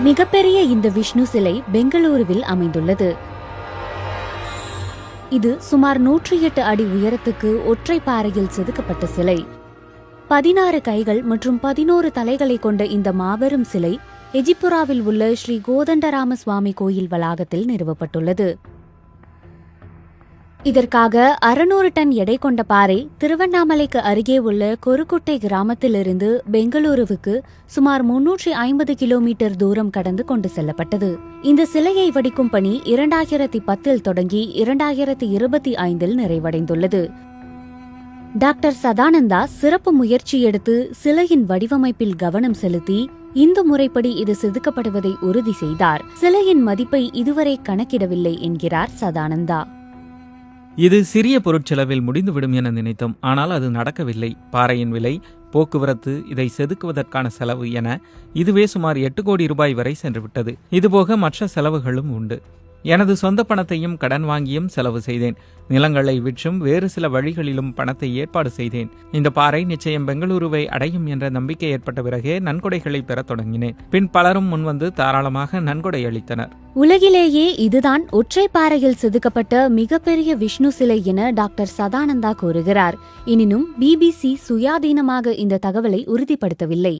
மிகப்பெரிய இந்த விஷ்ணு சிலை பெங்களூருவில் அமைந்துள்ளது. இது சுமார் நூற்றி எட்டு அடி உயரத்துக்கு ஒற்றை பாறையில் செதுக்கப்பட்ட சிலை. பதினாறு கைகள் மற்றும் பதினோரு தலைகளை கொண்ட இந்த மாபெரும் சிலை எஜிப்புராவில் உள்ள ஸ்ரீ கோதண்டராம சுவாமி கோயில் வளாகத்தில் நிறுவப்பட்டுள்ளது. இதற்காக அறுநூறு டன் எடை கொண்ட பாறை திருவண்ணாமலைக்கு அருகே உள்ள கொருக்குட்டை கிராமத்திலிருந்து பெங்களூருவுக்கு சுமார் முன்னூற்றி ஐம்பது கிலோமீட்டர் தூரம் கடந்து கொண்டு செல்லப்பட்டது. இந்த சிலையை வடிக்கும் பணி இரண்டாயிரத்தி பத்தில் தொடங்கி இரண்டாயிரத்தி இருபத்தி ஐந்தில் நிறைவடைந்துள்ளது. டாக்டர் சதானந்தா சிறப்பு முயற்சி எடுத்து சிலையின் வடிவமைப்பில் கவனம் செலுத்தி இந்து முறைப்படி இது செதுக்கப்படுவதை உறுதி செய்தார். சிலையின் மதிப்பை இதுவரை கணக்கிடவில்லை என்கிறார் சதானந்தா. இது சிறிய பொருட்செலவில் முடிந்துவிடும் என நினைத்தோம். ஆனால் அது நடக்கவில்லை. பாறையின் விலை போக்குவரத்து இதை செதுக்குவதற்கான செலவு என இதுவே சுமார் எட்டு கோடி ரூபாய் வரை சென்றுவிட்டது. இதுபோக மற்ற செலவுகளும் உண்டு. எனது சொந்த பணத்தையும் கடன் வாங்கியும் செலவு செய்தேன். நிலங்களை விற்றும் வேறு சில வழிகளிலும் பணத்தை ஏற்பாடு செய்தேன். இந்த பாறை நிச்சயம் பெங்களூருவை அடையும் என்ற நம்பிக்கை ஏற்பட்ட பிறகே நன்கொடைகளை பெறத் தொடங்கினேன். பின் பலரும் முன்வந்து தாராளமாக நன்கொடை அளித்தனர். உலகிலேயே இதுதான் ஒற்றை பாறையில் செதுக்கப்பட்ட மிகப்பெரிய விஷ்ணு சிலை என டாக்டர் சதானந்தா கூறுகிறார். எனினும் பிபிசி சுயாதீனமாக இந்த தகவலை உறுதிப்படுத்தவில்லை.